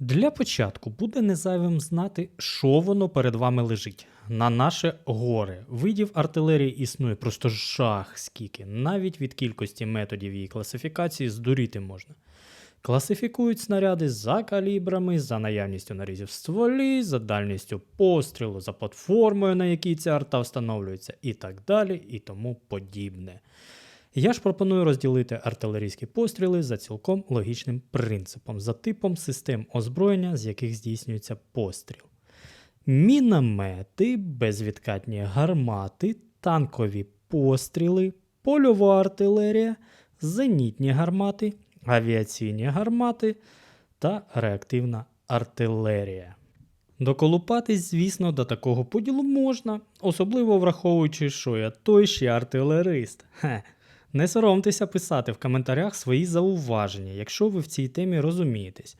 Для початку буде незайвим знати, що воно перед вами лежить. На наше горе. Видів артилерії існує просто жах скільки. Навіть від кількості методів її класифікації здуріти можна. Класифікують снаряди за калібрами, за наявністю нарізів стволі, за дальністю пострілу, за платформою, на якій ця арта встановлюється, і так далі, і тому подібне. Я ж пропоную розділити артилерійські постріли за цілком логічним принципом, за типом систем озброєння, з яких здійснюється постріл. Міномети, безвідкатні гармати, танкові постріли, польова артилерія, зенітні гармати, авіаційні гармати та реактивна артилерія. Доколупатись, звісно, до такого поділу можна, особливо враховуючи, що я той ще артилерист. Хе. Не соромтеся писати в коментарях свої зауваження, якщо ви в цій темі розумієтесь.